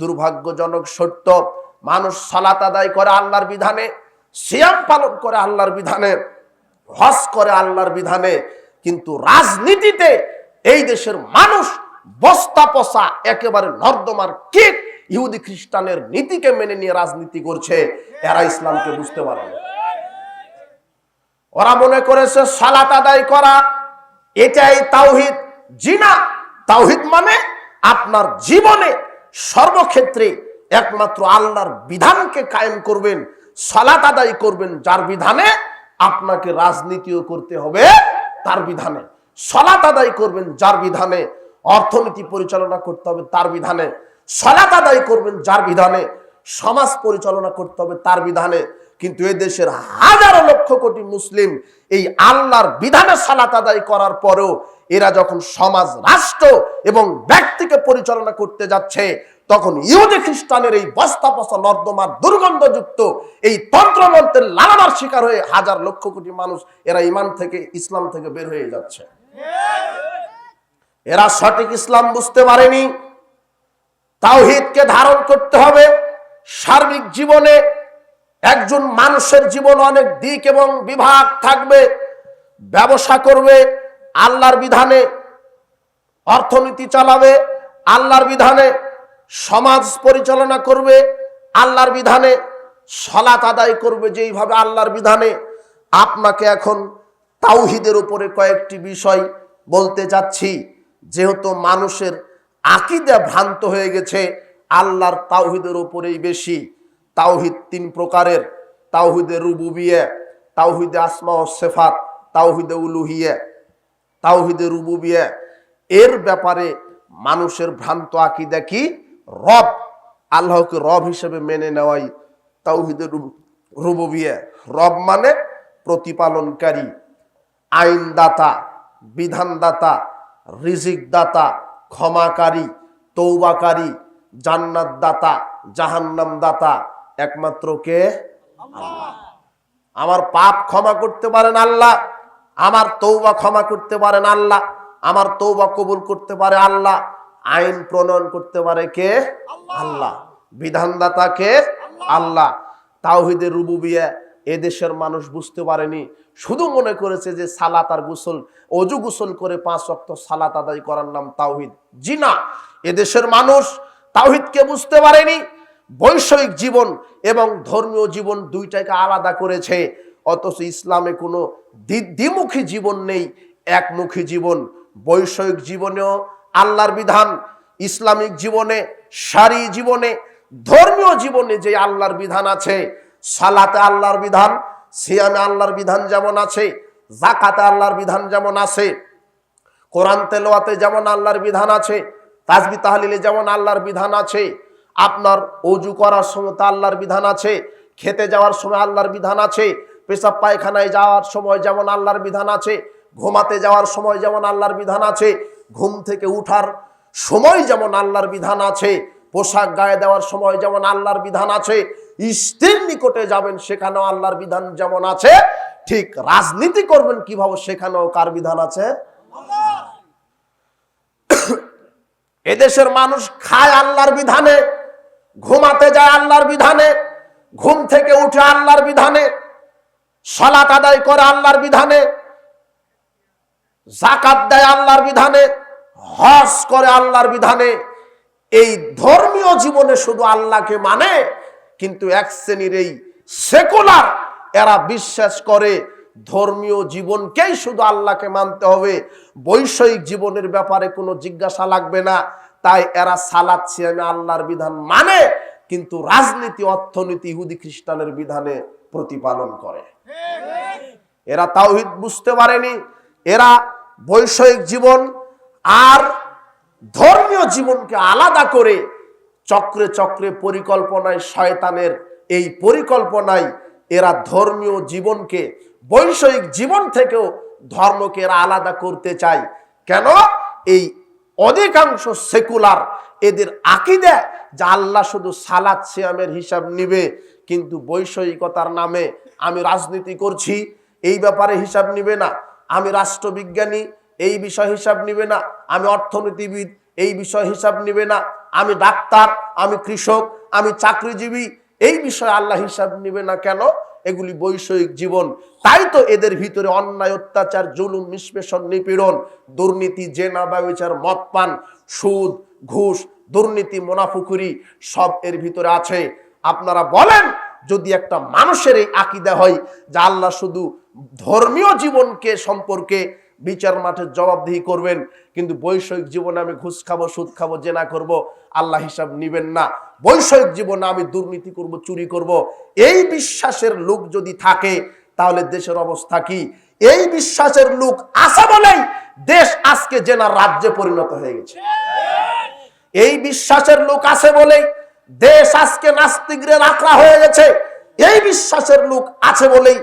দুর্ভাগ্যজনক সত্য, মানুষ সালাত আদায় করে আল্লাহর বিধানে, সিয়াম পালন করে আল্লাহর বিধানে, হজ করে আল্লাহর বিধানে, কিন্তু রাজনীতিতে এই দেশের মানুষ বস্তা পসা একেবারে নর্দমার কিট, ইহুদি খ্রিস্টানের নীতিকে মেনে নিয়ে রাজনীতি করছে, এরা ইসলামকে বুঝতে পারে না। ওরা মনে করেছে সালাত আদায় করা, এটাই তাওহিদ জিনা, তাওহিদ মানে আপনার জীবনে সর্বক্ষেত্রে একমাত্র আল্লাহর বিধানকে কায়েম করবেন, সালাত আদায় করবেন, যার বিধানে আপনাকে রাজনীতিও করতে হবে তার বিধানে। সলাত আদায় করবেন, যার বিধানে অর্থনীতি পরিচালনা করতে হবে, তার বিধানে। সলাত আদায় করবেন, যার বিধানে সমাজ পরিচালনা করতে হবে, তার বিধানে। কিন্তু এ দেশের হাজারো লক্ষ কোটি মুসলিম এই আল্লাহর বিধানে সালাত আদায় করার পরেও এরা যখন সমাজ, রাষ্ট্র এবং ব্যক্তিকে পরিচালনা করতে যাচ্ছে, তখন ইহুদি খ্রিস্টানের এই বস্তা পচা নর্দমার দুর্গন্ধযুক্ত এই তন্ত্রমন্ত্রের লালাবার শিকার হয়ে হাজার লক্ষ কোটি মানুষ এরা ইমান থেকে, ইসলাম থেকে বের হয়ে যাচ্ছে। এরা সঠিক ইসলাম বুঝতে পারেনি। তাওহিদকে ধারণ করতে হবে। সার্বিক জীবনে একজন মানুষের জীবন অনেক দিক এবং বিভাগ থাকবে, ব্যবসা করবে, আল্লাহর বিধানে অর্থনীতি চালাবে, আল্লাহর বিধানে সমাজ পরিচালনা করবে, আল্লাহর বিধানে সলাত আদায় করবে যেইভাবে আল্লাহর বিধানে। আপনাকে এখন তাওহিদের উপরে কয়েকটি বিষয় বলতে যাচ্ছি। যেহেতু মানুষের আকিদা ভ্রান্ত হয়ে গেছে, আল্লাহর তাওহিদের উপরেই বেশি। তাওহিদ তিন প্রকারের। তাওহিদে রুবুবিয়ে তাওহিদে আসমা ও সেফাত, তাওহিদে উলুহিয়া তাওহিদে রুবুবিয়া এর ব্যাপারে মানুষের ভ্রান্ত আকিদা কি? রব, আল্লাহকে রব হিসেবে মেনে নেওয়াই তাওহিদে রুবুবিয়া রব মানে প্রতিপালনকারী, আইনদাতা, বিধানদাতা, রিজিকদাতা, ক্ষমাকারী তৌবাকারী জান্নাত দাতা জাহান্নাম দাতা একমাত্র কে? আমার পাপ ক্ষমা করতে পারেন আল্লাহ। আমার তৌবা ক্ষমা করতে পারেন আল্লাহ। আমার তৌবা কবুল করতে পারে আল্লাহ। আইন প্রণয়ন করতে পারে কে? আল্লাহ। বিধানদাতা কে? আল্লাহ। তাওহিদের রুবুবিয়া এদেশের মানুষ বুঝতে পারেনি। শুধু মনে করেছে যে সালাত আর গোসল, অজু গোসল করে পাঁচ অক্ত সালাত আদায় করার নাম তাওহিদ। জি না এদেশের মানুষ তাওহিদকে বুঝতে পারেনি। বৈষয়িক জীবন এবং ধর্মীয় জীবন দুইটাকে আলাদা করেছে। অথচ ইসলামে কোনো দ্বি- দ্বিমুখী জীবন নেই, একমুখী জীবন। বৈষয়িক জীবনেও আল্লাহর বিধান, ইসলামিক জীবনে, সারি জীবনে, ধর্মীয় জীবনে যে আল্লাহর বিধান আছে। সালাতে আল্লাহর বিধান, সিয়ামে আল্লাহর বিধান যেমন আছে জাকাতে আল্লাহর বিধান যেমন আছে, কোরআন তেলোয়াতে যেমন আল্লাহর বিধান আছে তাজবি তাহলিলে যেমন আল্লাহর বিধান আছে আপনার অজু করার সময় আল্লাহর বিধান আছে, খেতে যাওয়ার সময় আল্লাহর বিধান আছে, পেশাব পায়খানায় যাওয়ার সময় যেমন আল্লাহর বিধান আছে, ঘুমাতে যাওয়ার সময় যেমন আল্লাহর বিধান আছে, ঘুম থেকে উঠার সময় যেমন আল্লাহর বিধান আছে, পোশাক গায়ে দেওয়ার সময় যেমন আল্লাহর বিধান আছে, স্ত্রীর নিকটে যাবেন সেখানেও আল্লাহর বিধান যেমন আছে, ঠিক রাজনীতি করবেন কীভাবে সেখানেও কার বিধান আছে? এদেশের মানুষ খায় আল্লাহর বিধানে। ঘুমাতে যায় আল্লাহর বিধানে, ঘুম থেকে উঠে আল্লাহর বিধানে, সলাত আদায় করে আল্লাহর বিধানে জাকাত দেয় আল্লাহর বিধানে, হজ করে আল্লাহর বিধানে। এই ধর্মীয় জীবনে শুধু আল্লাহকে মানে কিন্তু এক শ্রেণির এই সেকুলার, এরা বিশ্বাস করে ধর্মীয় জীবনকেই শুধু আল্লাহকে মানতে হবে। বৈষয়িক জীবনের ব্যাপারে কোনো জিজ্ঞাসা লাগবে না। তাই এরা সালাদ সিয়ামে আল্লাহর বিধান মানে কিন্তু রাজনীতি, অর্থনীতি ইহুদি খ্রিস্টানের বিধানে প্রতিপালন করে। এরা তাওহিদ বুঝতে পারেনি, এরা বৈষয়িক জীবন আর ধর্মীয় জীবনকে আলাদা করে চক্রে চক্রে পরিকল্পনায় শয়তানের এই পরিকল্পনায় এরা ধর্মীয় জীবনকে, বৈষয়িক জীবন থেকেও ধর্মকে এরা আলাদা করতে চায়। কেন? এই অধিকাংশ সেকুলার এদের আকিদা যে আল্লাহ শুধু সালাদ, সিয়ামের হিসাব নিবে, কিন্তু বৈষয়িকতার নামে আমি রাজনীতি করছি, এই ব্যাপারে হিসাব নিবে না। আমি রাষ্ট্রবিজ্ঞানী, এই বিষয় হিসাব নিবে না। আমি অর্থনীতিবিদ, এই বিষয় হিসাব নিবে না। আমি ডাক্তার, আমি কৃষক, আমি চাকরিজীবী এই বিষয়ে আল্লাহ হিসাব নিবে না কেন? এগুলি বৈষয়িক জীবন। তাই তো এদের ভিতরে অন্যায়, অত্যাচার, জুলুম, নিষ্পেষণ, নিপীড়ন, দুর্নীতি, জেনা, ব্যবচার, মদ পান, সুদ, ঘুষ, দুর্নীতি, মোনাফুকুরি সব এর ভিতরে আছে। আপনারা বলেন, যদি একটা মানুষের এই আকিদা হয় যে আল্লাহ শুধু ধর্মীয় জীবনকে সম্পর্কে বিচার মাঠে জবাবদিহি করবেন, কিন্তু বৈষয়িক জীবনে আমি ঘুষ খাব, সুদ খাব, জেনা করব, আল্লাহ হিসাব নিবেন না। বৈষয়িক জীবনে আমি দুর্নীতি করব, চুরি করব। এই বিশ্বাসের লোক যদি থাকে, তাহলে দেশের অবস্থা কি? এই বিশ্বাসের লোক আছে বলেই দেশ আজকে জেনার রাজ্যে পরিণত হয়ে গেছে। এই বিশ্বাসের লোক আছে বলেই দেশ আজকে নাস্তিকদের আঁকড়া হয়ে গেছে। এই বিশ্বাসের লোক আছে বলেই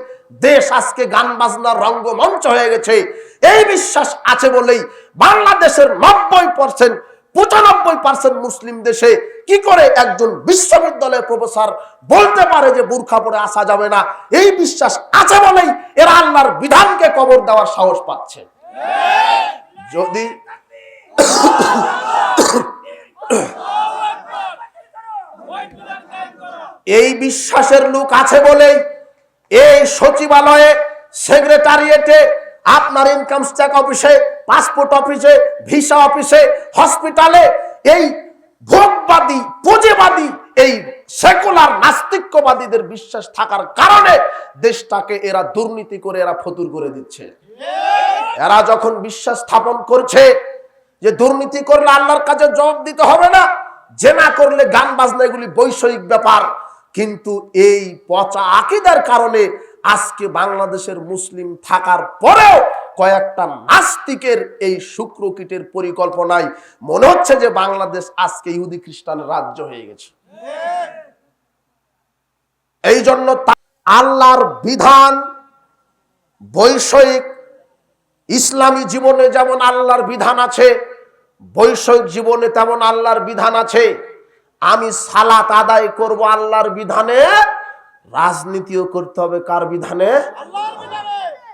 দেশ আজকে গান বাজনার রঙ্গমঞ্চ হয়ে গেছে। এই বিশ্বাস আছে বলেই বাংলাদেশের নব্বই পার্সেন্ট পঁচানব্বই পার্সেন্ট মুসলিম দেশে কি করে একজন বিশ্ববিদ্যালয়ের প্রফেসর বলতে পারে যে বুর্খা পরে আসা যাবে না? এই বিশ্বাস আছে বলেই এরা আল্লাহর বিধানকে কবর দেওয়ার সাহস পাচ্ছে। যদি এই বিশ্বাসের লোক আছে বলেই এই সচিবালয়ে সেক্রেটারিয়েটে আপনার ইনকাম ট্যাক্স অফিসে পাসপোর্ট অফিসে ভিসা অফিসে হসপিটালে এই ভোগবাদী, পুঁজিবাদী, এই সেকুলার নাস্তিক্যবাদীদের বিশ্বাস থাকার কারণে দেশটাকে এরা দুর্নীতি করে, এরা ফতুর করে দিচ্ছে। এরা যখন বিশ্বাস স্থাপন করছে যে দুর্নীতি করলে আল্লাহর কাছে জবাব দিতে হবে না, জেনা করলে গান বাজনা এগুলি বৈষয়িক ব্যাপার। কিন্তু এই পচা আকিদার কারণে আজকে বাংলাদেশের মুসলিম থাকার পরেও কয়েকটা নাস্তিকের এই শুক্রকীটের পরিকল্পনায় মনে হচ্ছে যে বাংলাদেশ আজকে ইহুদি খ্রিস্টানের রাজ্য হয়ে গেছে। এই জন্য আল্লাহর বিধান বৈষয়িক ইসলামী জীবনে যেমন আল্লাহর বিধান আছে, বৈষয়িক জীবনে তেমন আল্লাহর বিধান আছে। আমি সালাত আদায় করব আল্লাহর বিধানে। রাজনীতিও করতে হবে কার বিধানে?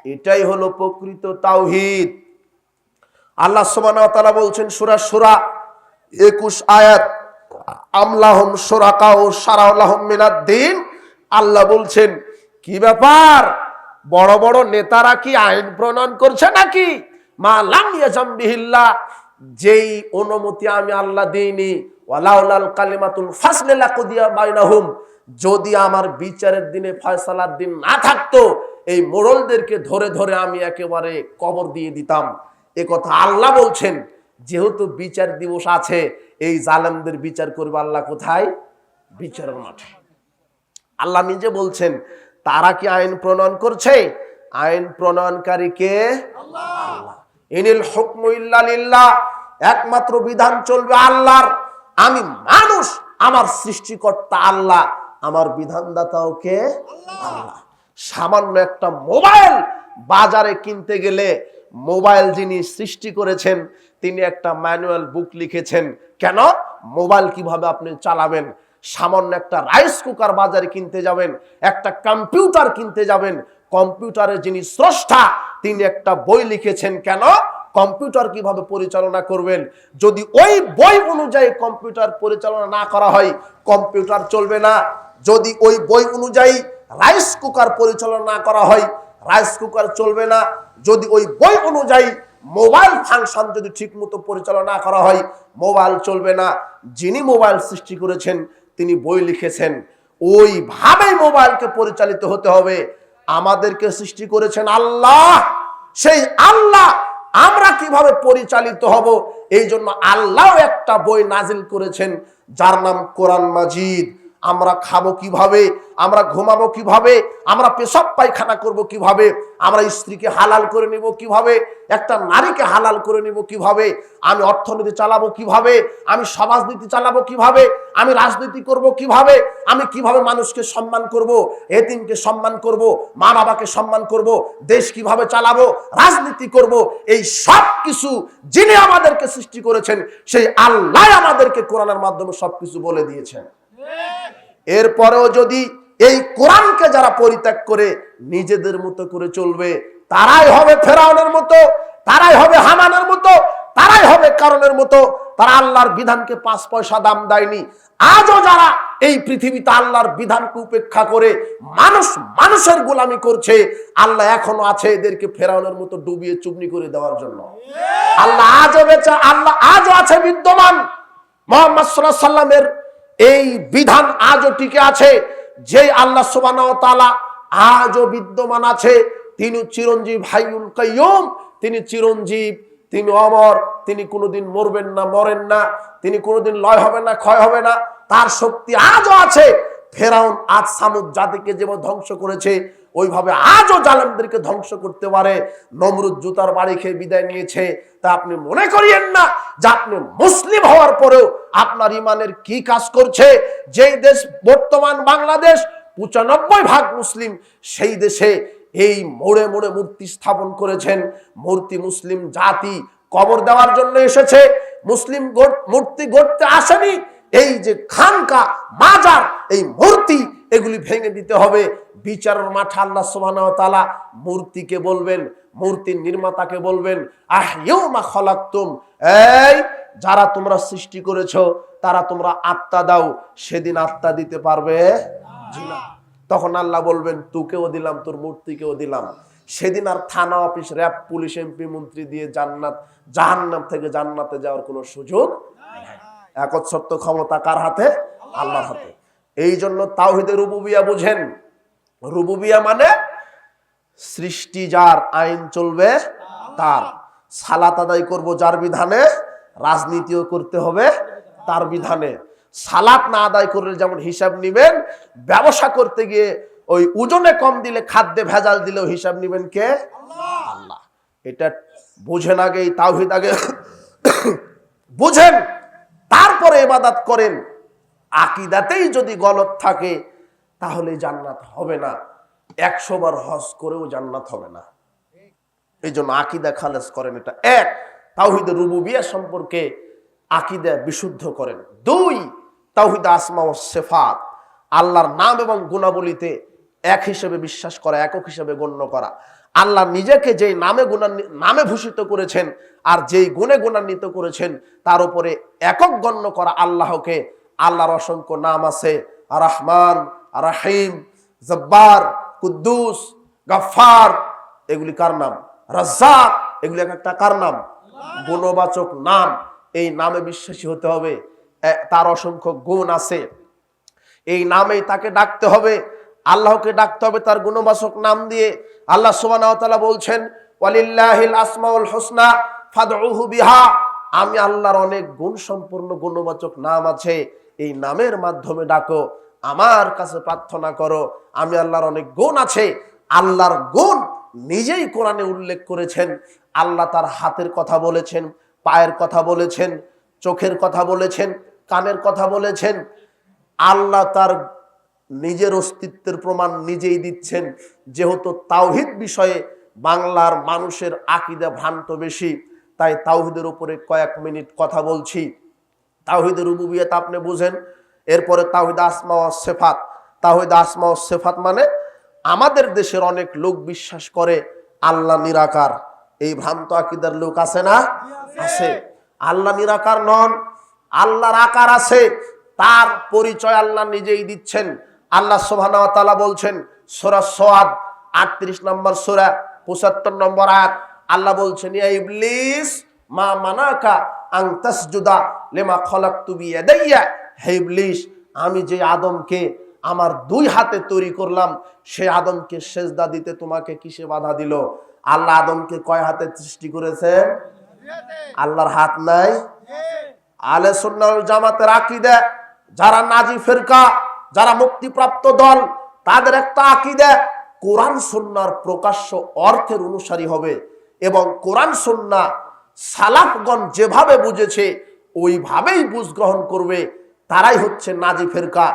এটাই হলো প্রকৃত তাওহিদ। আল্লাহ তাআলা বলছেন সূরা সূরা 21 আয়াত আমলাহুম শুরাকাউ শারাউলাহুম মিনাদ-দ্বীন আল্লাহ বলছেন কি ব্যাপার? বড় বড় নেতারা কি আইন প্রণয়ন করছে নাকি? মা লাম যেই অনুমতি আমি আল্লাহ দিইনি ওয়ালাউলাল কালিমাতুল ফাসলে লাকুদিয়া বাইনাহুম। যদি আমার বিচারের দিনে ফয়সালার দিন না থাকতো, এই মোড়লদেরকে ধরে ধরে আমি একেবারে কবর দিয়ে দিতাম। এ কথা আল্লাহ বলছেন, যেহেতু বিচার দিবস আছে, এই জালেমদের বিচার করবে আল্লাহ কোথায়? বিচারের মাঠে। আল্লাহ নিজে বলছেন, তারা কি আইন প্রণয়ন করছে? আইন প্রণয়নকারী কে? ইনিল হুকমু ইল্লা একমাত্র বিধান চলবে আল্লাহর। আমি মানুষ, আমার সৃষ্টিকর্তা আল্লাহ। আমার বিধানদাতাও কে? আল্লাহ। সামান্য একটা মোবাইল বাজারে কিনতে গেলে মোবাইল যিনি সৃষ্টি করেছেন, তিনি একটা ম্যানুয়াল বুক লিখেছেন। কেন? মোবাইল কীভাবে আপনি চালাবেন? সামান্য একটা রাইস কুকার বাজারে কিনতে যাবেন, একটা কম্পিউটার কিনতে যাবেন। কম্পিউটারের যিনি স্রষ্টা, তিনি একটা বই লিখেছেন। কেন? কম্পিউটার কীভাবে পরিচালনা করবেন? যদি ওই বই অনুযায়ী কম্পিউটার পরিচালনা না করা হয়, কম্পিউটার চলবে না। যদি ওই বই অনুযায়ী রাইস কুকার পরিচালনা করা হয়, রাইস কুকার চলবে না। যদি ওই বই অনুযায়ী মোবাইল ফাংশন যদি ঠিকমতো পরিচালনা করা হয়, মোবাইল চলবে না। যিনি মোবাইল সৃষ্টি করেছেন, তিনি বই লিখেছেন। ওইভাবে মোবাইলকে পরিচালিত হতে হবে। আমাদেরকে সৃষ্টি করেছেন আল্লাহ। সেই আল্লাহ আমরা কীভাবে পরিচালিত হব? এই জন্য আল্লাহ একটা বই নাজিল করেছেন, যার নাম কোরআন মাজিদ। আমরা খাব কীভাবে? আমরা ঘুমাবো কীভাবে? আমরা পেশাব পায়খানা করব কীভাবে? আমরা স্ত্রীকে হালাল করে নিব কীভাবে? একটা নারীকে হালাল করে নিব কীভাবে? আমি অর্থনীতি চালাবো কীভাবে? আমি সমাজনীতি চালাবো কীভাবে? আমি রাজনীতি করব কীভাবে? আমি কীভাবে মানুষকে সম্মান করব? এতিমকে সম্মান করব? মা বাবাকে সম্মান করব? দেশ কীভাবে চালাবো? রাজনীতি করব? এই সব কিছু যিনি আমাদেরকে সৃষ্টি করেছেন, সেই আল্লাহ আমাদেরকে কোরআনের মাধ্যমে সব কিছু বলে দিয়েছেন। এরপরেও যদি এই কোরআনকে যারা পরিত্যাগ করে নিজেদের মতো করে চলবে, তারাই হবে ফেরাউনের মতো, তারাই হবে হামানের মতো, তারাই হবে কারণের মতো, তারা আল্লাহর বিধানকে পাঁচ পয়সা দাম দেয়নি। আজও যারা এই পৃথিবীতে আল্লাহর বিধানকে উপেক্ষা করে মানুষ মানুষের গোলামি করছে, আল্লাহ এখনও আছে এদেরকে ফেরানোর মতো ডুবিয়ে চুবনি করে দেওয়ার জন্য। আল্লাহ আজও বেচা, আল্লাহ আজও আছে বিদ্যমান। মোহাম্মদ সাল্লামের এই বিধান আজও টিকে আছে, যে আল্লাহ সোবান তাআলা আজও বিদ্যমান আছে। তিনি চিরঞ্জীব হাইউল কাইয়ুম, তিনি চিরঞ্জীব, তিনি অমর, তিনি কোনোদিন মরবেন না, মরেন না, তিনি কোনোদিন লয় হবে না, ক্ষয় হবে না। তার শক্তি আজও আছে। ফেরাউন আজ সামুদ জাতিকে যেমন ধ্বংস করেছে ওইভাবে আজও জালেমদেরকে ধ্বংস করতে পারে। নমরুদ জুতার বাড়ি খেয়ে বিদায় নিয়েছে। তা আপনি মনে করিয়েন না যে আপনি মুসলিম হওয়ার পরেও আপনার ইমানের কি কাজ করছে? যেই দেশ বর্তমান বাংলাদেশ, পঁচানব্বই ভাগ মুসলিম, সেই দেশে এই মোড়ে মোড়ে মূর্তি স্থাপন করেছেন। মূর্তি মুসলিম জাতি কবর দেওয়ার জন্য এসেছে। মুসলিম মূর্তি গড়তে আসেনি। এই যে খানকা, মাজার, এই মূর্তি এগুলি ভেঙে দিতে হবে। বিচারের মাঠে আল্লাহ সুবহানাহু ওয়া তাআলা মূর্তিকে বলবেন, মূর্তির নির্মাতাকে বলবেন, আহ ইউমা খলাকতুম। এই, যারা তোমরা সৃষ্টি করেছ, তারা তোমরা আত্মা দাও, সেদিন আত্মা দিতে পারবে না। তখন আল্লাহ বলবেন, তোকেও দিলাম, তোর মূর্তিকেও দিলাম। সেদিন আর থানা অফিস, র্যাব, পুলিশ, এমপি, মন্ত্রী দিয়ে জান্নাত, জাহান্নাম থেকে জান্নাতে যাওয়ার কোনো সুযোগ একচ্ছত্ব ক্ষমতা কার হাতে? আল্লাহর হাতে। এই জন্য তাওহিদে রুবুবিয়া বুঝেন। রুবুবিয়া মানে সৃষ্টি যার আইন চলবে তার। সালাত আদায় করব যার বিধানে, রাজনীতিও করতে হবে তার বিধানে। সালাত না আদায় করলে যেমন হিসাব নিবেন, ব্যবসা করতে গিয়ে ওই ওজনে কম দিলে, খাদ্যে ভেজাল দিলেও হিসাব নিবেন কে? আল্লাহ। এটা বুঝেন আগে তাওহিদ আগে। বুঝেন, তারপরে এবাদাত করেন। আকিদাতেই যদি গলত থাকে, তাহলে জান্নাত হবে না। একশো বার হজ করেও জান্নাত হবে না। এই জন্য আকিদা খালেজ করেন এটা। এক তাওহিদ রুবুবিয়া সম্পর্কে আকিদা বিশুদ্ধ করেন। দুই, তাওহিদ আসমা ও সেফাত, আল্লাহর নাম এবং গুণাবলীতে এক হিসেবে বিশ্বাস করা, একক হিসেবে গণ্য করা। আল্লাহ নিজেকে যেই নামে গুণা নামে ভূষিত করেছেন আর যেই গুণে গুণান্বিত করেছেন, তার উপরে একক গণ্য করা আল্লাহকে আল্লাহর অসংখ্য নাম আছে। রাহমান, রাহিম, জব্বার, কুদ্দুস গাফার এগুলি কার নাম? রাজ্জাক, এগুলি এক একটা কার নাম? গুণবাচক নাম। এই নামে বিশ্বাসী হতে হবে। তার অসংখ্য গুণ আছে। এই নামেই তাকে ডাকতে হবে। আল্লাহকে ডাকতে হবে তার গুণবাচক নাম দিয়ে। আল্লাহ ওয়া বলছেন, ওয়ালিল্লাহিল আসমাউল হুসনা ফাদউহু বিহা। আমি আল্লাহর অনেক গুণ সম্পূর্ণ গুণবাচক নাম আছে। এই নামের মাধ্যমে ডাকো, আমার কাছে প্রার্থনা করো, আমি আল্লাহর অনেক গুণ আছে, আল্লাহর গুণ নিজেই কোরআনে উল্লেখ করেছেন, আল্লাহ তার হাতের কথা বলেছেন, পায়ের কথা বলেছেন, চোখের কথা বলেছেন, কানের কথা বলেছেন, আল্লাহ তার নিজের অস্তিত্বের প্রমাণ নিজেই দিচ্ছেন, যেহেতু তাওহিদ বিষয়ে বাংলার মানুষের আকিদা ভ্রান্ত বেশি, তাই তাওহিদের উপরে কয়েক মিনিট কথা বলছি। তাওহিদের রুবুবিয়ত আপনি বুঝেন। এরপরে তাওহিদ আসমা সেফাত। তাওহিদ আসমা সেফাত মানে আমাদের দেশের অনেক লোক বিশ্বাস করে আল্লাহ নিরাকার। এই ভ্রান্ত আকিদার লোক আছে না? আছে। আল্লাহ নিরাকার নন, আল্লাহর আকার আছে। তার পরিচয় আল্লাহ নিজেই দিচ্ছেন। আল্লাহ সোহানা বলছেন, সোরা সোয়াদ, আটত্রিশ নম্বর সোরা, পঁচাত্তর নম্বর আয়াত। আল্লাহ বলছেন, ইয়া ইবলিস মা মানাকা লেমা খলাকতু বিয়াদাইয়া। হে ইবলিস আমি যে আদমকে আমার দুই হাতে তৈরি করলাম, সে আদমকে সেজদা দিতে তোমাকে কিসে বাধা দিল? আল্লাহ আদমকে কয় হাতে সৃষ্টি করেছেন আল্লাহর হাত নাই? আলে সুন্নাল জামাতের আকিদা, যারা নাজি ফেরকা, যারা মুক্তিপ্রাপ্ত দল, তাদের একটা আকিদা, কোরআন সুন্নার প্রকাশ্য অর্থের অনুসারী হবে এবং কোরআন সুন্না সালাফগণ যেভাবে বুঝেছে, ওইভাবেই বুঝ গ্রহণ করবে। তারাই হচ্ছে নাজি ফেরকা।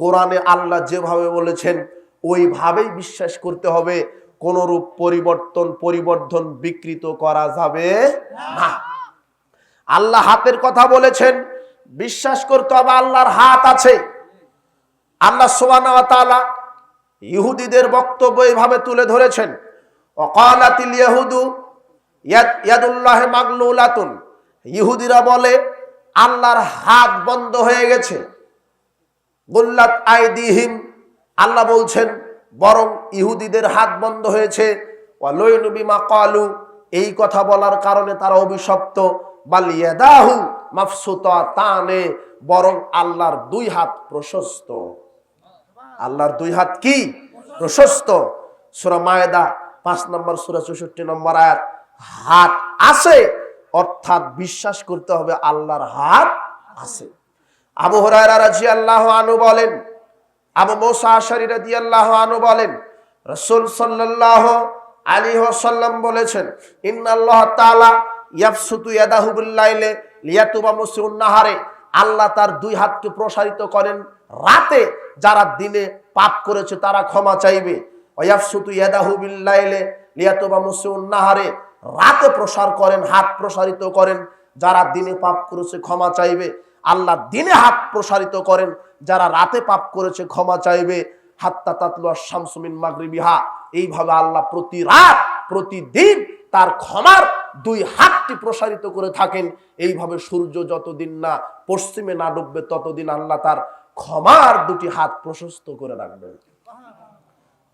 কোরআনে আল্লাহ যেভাবে বলেছেন, ওইভাবেই বিশ্বাস করতে হবে। কোনরূপ পরিবর্তন, পরিবর্ধন বিকৃত করা যাবে না। আল্লাহ হাতের কথা বলেছেন, বিশ্বাস করতে হবে আল্লাহর হাত আছে। আল্লাহ তাআলা ইহুদিদের বক্তব্য এইভাবে তুলে ধরেছেন, অকালাতিল ইয়াদ ইয়াদুল্লাহ মাগলুলাতুন। ইহুদিরা বলে, আল্লাহর হাত বন্ধ হয়ে গেছে। গুল্লাত আইদিহিম। আল্লাহ বলছেন, বরং ইহুদিদের হাত বন্ধ হয়েছে। এই কথা বলার কারণে তারা অভিশপ্ত। বালিয়াদাহু মাফসুতা তানে। বরং আল্লাহর দুই হাত প্রশস্ত। আল্লাহর দুই হাত কি? প্রশস্ত। সুরা মায়েদা, পাঁচ নম্বর, সুরা চৌষট্টি নম্বর আয়াত। হাত আছে, অর্থাৎ বিশ্বাস করতে হবে আল্লাহর হাত আছে। আবু হরায়রা রাদিয়াল্লাহু আনু বলেন, আবু মুসা আশারি রাদিয়াল্লাহু আনহু বলেন, রাসূল সাল্লাল্লাহু আলাইহি ওয়াসাল্লাম বলেছেন, ইন্নাল্লাহ তাআলা ইয়াবসুতু ইয়াদাহু বিল-লাইলি লিয়াতুবা মুসিউন নাহারে। আল্লাহ তার দুই হাতকে প্রসারিত করেন রাতে, যারা দিনে পাপ করেছে তারা ক্ষমা চাইবে। ওয়াবসুতু ইয়াদাহু বিল-লাইলি লিয়াতুবা মুসিউন নাহারে। রাতে প্রসার করেন, হাত প্রসারিত করেন। যারা দিনে পাপ করেছে ক্ষমা চাইবে, আল্লাহ দিনে হাত প্রসারিত করেন। যারা রাতে পাপ করেছে ক্ষমা চাইবে, হাত্তা তাতলুয়া শামসুমিন মাগরিবিহা। এইভাবে আল্লাহ প্রতি রাত, প্রতিদিন তার ক্ষমার দুই হাতটি প্রসারিত করে থাকেন। এইভাবে সূর্য যতদিন না পশ্চিমে না ডুববে, ততদিন আল্লাহ তার ক্ষমার দুটি হাত প্রশস্ত করে রাখবেন।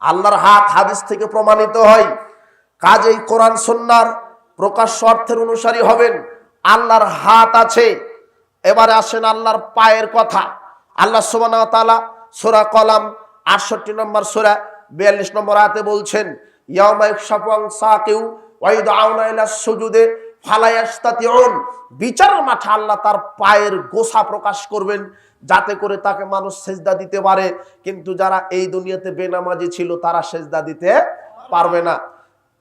আল্লাহর হাত হাদিস থেকে প্রমাণিত হয় কাজেই কোরআন সন্ন্যার প্রকাশ্য অর্থের অনুসারী হবেন। আল্লাহর হাত আছে। এবারে আসেন আল্লাহর পায়ের কথা। আল্লাহ সুবানা তালা সোরা কলাম আটষট্টি নম্বর সোরা বিয়াল্লিশ নম্বর আয়াতে বলছেন বিচারের মাঠে আল্লাহ তার পায়ের গোসা প্রকাশ করবেন যাতে করে তাকে মানুষ সেজদা দিতে পারে। কিন্তু যারা এই দুনিয়াতে বেনামাজি ছিল তারা সেজদা দিতে পারবে না।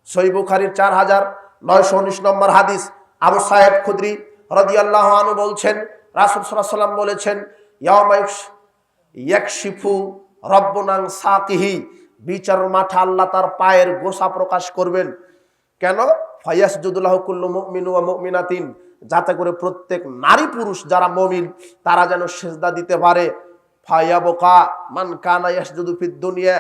সই বুখারির চার হাজার নয়শো উনিশ নম্বর হাদিস। আবু সাহেব খুদ্রি রদিয়াল্লাহ আনু বলছেন, রাসুল সাল্লাম বলেছেন ইয়াকশিফু রব্বনাং সাকিহি বিচার মাঠে আল্লাহ তার পায়ের গোসা প্রকাশ করবেন। কেন? ফায়াস জুদুল্লাহ কুল্লু মুমিনু ওয়া মুমিনাতিন। যাতে করে প্রত্যেক নারী পুরুষ যারা মমিন, তারা যেন সেজদা দিতে পারে। ফায়াবকা মান কানা ইয়াসজুদু দুনিয়া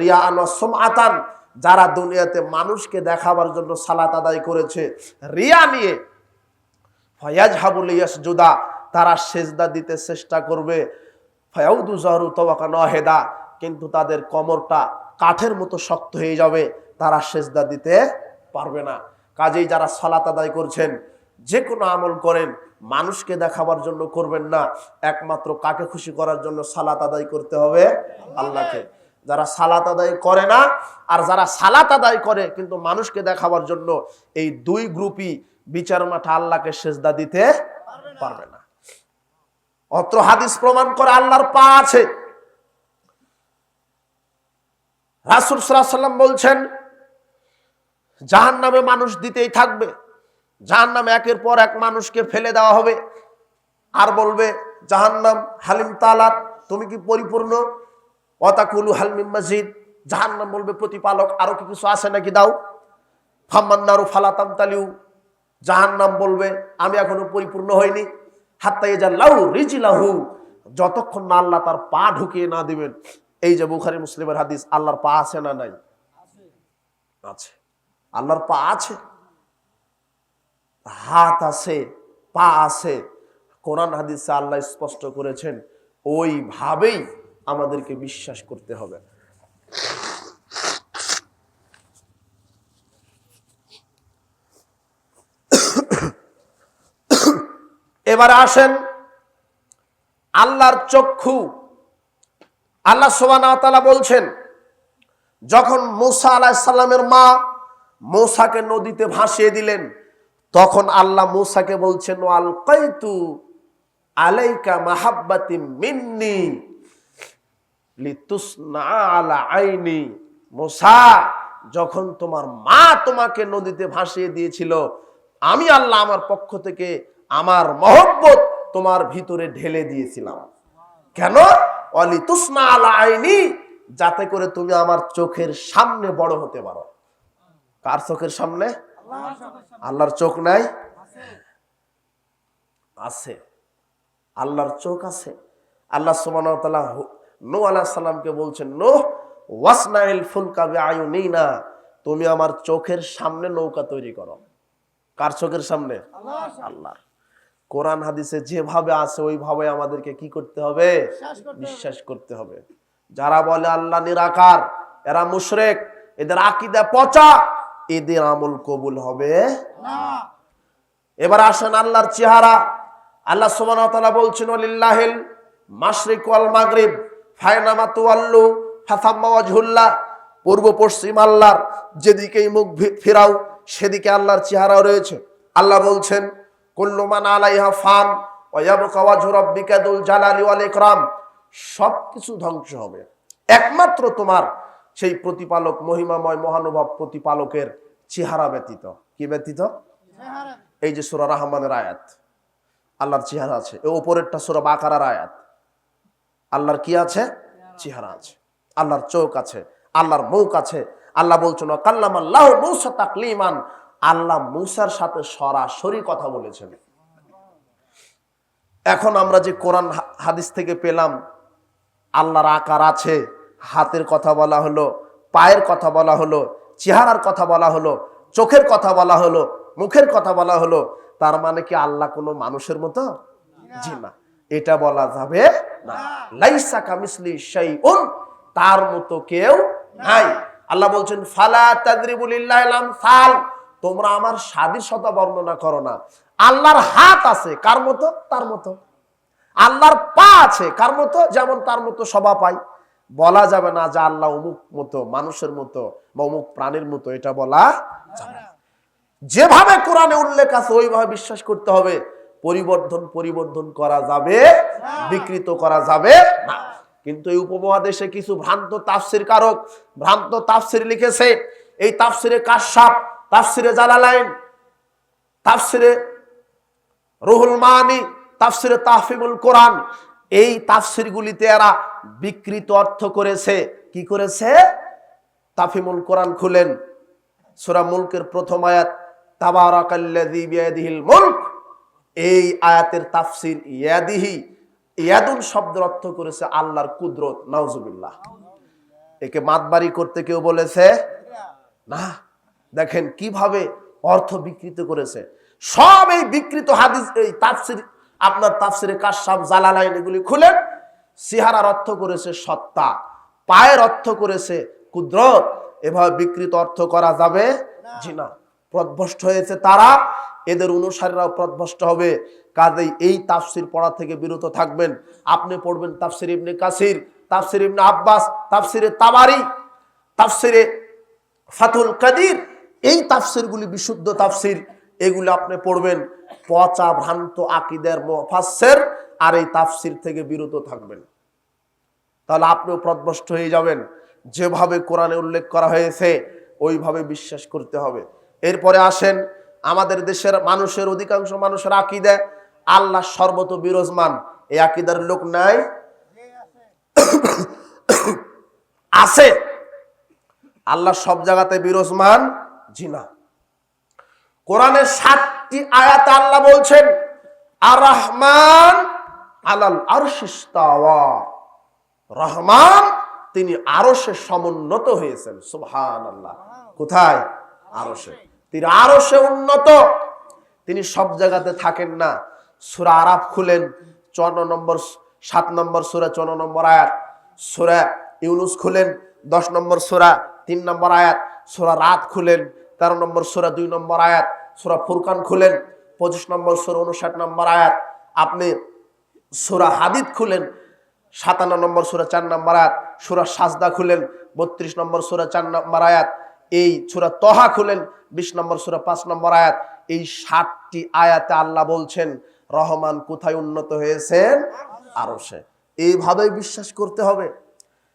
রিয়াআন ওয়া সুমআতান। যারা দুনিয়াতে মানুষকে দেখাবার জন্য সালাত আদায় করেছে, রিয়া নিয়ে ফয়াজ হাবুল ইয়াসজুদা তারা সেজদা দিতে চেষ্টা করবে। ফয়াউদু জহরু তবাকা নহেদা, কিন্তু তাদের কমরটা কাঠের মতো শক্ত হয়ে যাবে, তারা সেজদা দিতে পারবে না। কাজেই যারা সালাত আদায় করছেন, যে কোনো আমল করেন, মানুষকে দেখাবার জন্য করবেন না। একমাত্র কাকে খুশি করার জন্য সালাত আদায় করতে হবে? আল্লাহকে। যারা সালাত আদায় করে না, আর যারা সালাত আদায় করে, কিন্তু মানুষকে দেখাবার জন্য এই দুই গ্রুপই বিচার মাঠে আল্লাহকে সেজদা দিতে পারবে না। অত্র হাদিস প্রমাণ করে আল্লাহর পা আছে। রাসুল সাল্লাম বলছেন জাহান নামে মানুষ দিতেই থাকবে জাহান নামে একের পর এক মানুষকে ফেলে দেওয়া হবে। আর বলবে, জাহান্নাম হালিম তালাত, তুমি কি পরিপূর্ণ? অতাকুলু হালমিম মসজিদ জাহান্নাম বলবে, প্রতিপালক, আরও কি কিছু আছে নাকি দাও? ফাম্মান্নারু ফালাতাম তালিউ জাহান্নাম বলবে, আমি এখনও পরিপূর্ণ হইনি। হাত্তাই যা লাউ রিজিলাহু। যতক্ষণ না আল্লাহ তার পা ঢুকিয়ে না দিবেন, এই যে বুখারি মুসলিমের হাদিস, আল্লাহর পা আছে না নাই? আছে। আল্লাহর পা আছে। হাত আছে, পা আছে। কোরআন হাদিসে আল্লাহ স্পষ্ট করেছেন, ওইভাবেই আমাদেরকে বিশ্বাস করতে হবে। এবারে আসেন আল্লাহর চক্ষু। আল্লাহ সোবানা বলছেন, যখন মুসা আলাহিসাল্লামের মা মৌসাকে নদীতে ভাসিয়ে দিলেন, তখন আল্লাহ মৌসাকে বলছেন আল কৈতু আলাইকা মাহাব্বাতি মিন্নি। আলা আইনি মোসা, যখন তোমার মা তোমাকে নদীতে ভাসিয়ে দিয়েছিল, আমি আল্লাহ আমার পক্ষ থেকে আমার মহব্বত তোমার ভিতরে ঢেলে দিয়েছিলাম। কেন? অলি তুসনা আলা আইনি, যাতে করে তুমি আমার চোখের সামনে বড় হতে পারো। কার চোখের সামনে? আল্লাহর চোখ নাই? আছে। আল্লাহর চোখ আছে। আল্লাহ সুমান নো আলাহ সাল্লামকে বলছেন নো ওয়াসনাইল ফুলকা আয়ু নেই না তুমি আমার চোখের সামনে নৌকা তৈরি করো। কার চোখের সামনে? আল্লাহর। কোরআন হাদিসে যেভাবে আছে ওইভাবে আমাদেরকে কি করতে হবে? বিশ্বাস করতে হবে। যারা বলে আল্লাহ নিরাকার এরা মুশরেক এদের আকিদা পচা এদের আমল কবুল হবে এবার আসেন আল্লাহর চেহারা। আল্লাহ সুবহানাহু ওয়া তাআলা বলছেন ওয়ালিল্লাহিল মাশরিক ওয়াল মাগরিব। ফায়নামা তুওয়াল্লু ফাসাম্মাওয়াজহুল্লাহ পূর্ব পশ্চিম আল্লাহর যেদিকেই মুখ ফেরাও সেদিকে আল্লাহর চেহারা রয়েছে। আল্লাহ বলছেন কুল্লুমান আলাইহা ফান রাব্বিকা জালালি ওয়াল ইকরাম। সবকিছু ধ্বংস হবে। একমাত্র তোমার সেই প্রতিপালক মহিমাময় মহানুভব প্রতিপালকের চেহারা ব্যতীত। কি ব্যতীত? এই যে সুরা রহমানের আয়াত আল্লাহর চেহারা আছে। এ ওপরেরটা সুরা বাকারার আয়াত। আল্লাহর কি আছে? চেহারা আছে। আল্লাহর চোখ আছে, আল্লাহর মুখ আছে। আল্লাহ বলছেন কাল্লাম আল্লাহ মৌসা তাকলিমান। আল্লাহ মূসার সাথে সরাসরি কথা বলেছেন। এখন আমরা যে কোরআন হাদিস থেকে পেলাম, আল্লাহর আকার আছে, হাতের কথা বলা হলো, পায়ের কথা বলা হলো, চেহারার কথা বলা হলো, চোখের কথা বলা হলো, মুখের কথা বলা হলো, তার মানে কি আল্লাহ কোনো মানুষের মতো? জি না। এটা বলা যাবে না। লাইসা কামিসলি শাইউন তার মতো কেউ নাই। আল্লাহ বলছেন ফালা তাদরিবুলিল্লাহিল ফাল তোমরা আমার স্বাধীনতা বর্ণনা করো না। আল্লাহর হাত আছে কার মতো? তার মতো। আল্লাহর পা আছে কার মতো? যেমন তার মতো সবা পাই। বলা যাবে না যে আল্লাহ অমুক মতো মানুষের মতো বা অমুক প্রাণীর মতো এটা বলা যাবে যেভাবে কোরআনে উল্লেখ আছে ওইভাবে বিশ্বাস করতে হবে। পরিবর্তন পরিবর্ধন করা যাবে বিকৃত করা যাবে না। কিন্তু এই উপমহাদেশে কিছু ভ্রান্ত তাফসির কারক ভ্রান্ত তাফসির লিখেছে এই তাফসিরে কাশাপ তাফসিরে জালালাইন তাফসিরে রুহুল মানি তাফসিরে তাহফিমুল কোরআন এই তাফসিরগুলিতে এরা বিকৃত অর্থ করেছে। কি করেছে? তাফিমুল কোরআন খুলেন। সূরা মুলকের প্রথম আয়াত তাবারাকাল্লাযী বিয়াদিহিল মুলক। এই আয়াতের তাফসির ইয়াদিহি ইয়াদুন শব্দের অর্থ করেছে আল্লাহর কুদরত নাউজুবিল্লাহ। একে মাতবাড়ি করতে কেউ বলেছে না। দেখেন কীভাবে অর্থ বিকৃত করেছে। সব এই বিকৃত হাদিস এই তাফসির আপনার তাফসিরে কাশাব জালালাইন এগুলি খুলেন সিহারার অর্থ করেছে সত্তা পায়ের অর্থ করেছে কুদরত। এভাবে বিকৃত অর্থ করা যাবে জি না। হয়েছে তারা এদের অনুসারীরাও প্রদভষ্ট হবে। কাজেই এই তাফসির পড়া থেকে বিরত থাকবেন। আপনি পড়বেন তাফসির ইবনে কাসির, তাফসির ইবনে আব্বাস, তাফসিরে তাবারি, তাফসিরে ফাতুল কাদির। এই তাফসিরগুলি বিশুদ্ধ তাফসির, এগুলো আপনি পড়বেন পচা ভ্রান্ত আকিদের মুফাসসির, আর এই তাফসির থেকে বিরত থাকবেন। তাহলে আপনিও প্রদভষ্ট হয়ে যাবেন। যেভাবে কোরআনে উল্লেখ করা হয়েছে, ওইভাবে বিশ্বাস করতে হবে। এরপরে আসেন আমাদের দেশের মানুষের, অধিকাংশ মানুষের আকিদে আল্লাহ সর্বত বিরাজমান। এই আকিদার লোক নাই। আছে। আল্লাহ সব জায়গাতে বিরাজমান। জি না। কোরআনের সাতটি আয়াত আল্লাহ বলছেন আর রহমান আলাল আরশিস্তাওয়া রহমান, তিনি আরশে সমুন্নত হয়েছেন। সুবহান আল্লাহ কোথায়? আরশে। তিনি আরও সে উন্নত। তিনি সব জায়গাতে থাকেন না। সুরা আরাফ খুলেন চন্ন নম্বর, সাত নম্বর সুরা চন্ন নম্বর আয়াত। সুরা ইউনুস খুলেন, দশ নম্বর সুরা, তিন নম্বর আয়াত। সুরা রাত খুলেন, তেরো নম্বর সুরা, দুই নম্বর আয়াত। সুরা ফুরকান খুলেন, পঁচিশ নম্বর সুরা উনষাট নম্বর আয়াত। আপনি সুরা হাদিদ খুলেন, সাতান্ন নম্বর সুরা, চার নম্বর আয়াত। সুরা সাজদা খুলেন, বত্রিশ নম্বর সুরা, চার নম্বর আয়াত। এই সুরা তহা খুলেন, বিশ নম্বর সুরা, পাঁচ নম্বর আয়াত। এই ষাটটি আয়াতে আল্লাহ বলছেন, রহমান কোথায় উন্নত হয়েছেন? আরও সে এইভাবেই বিশ্বাস করতে হবে।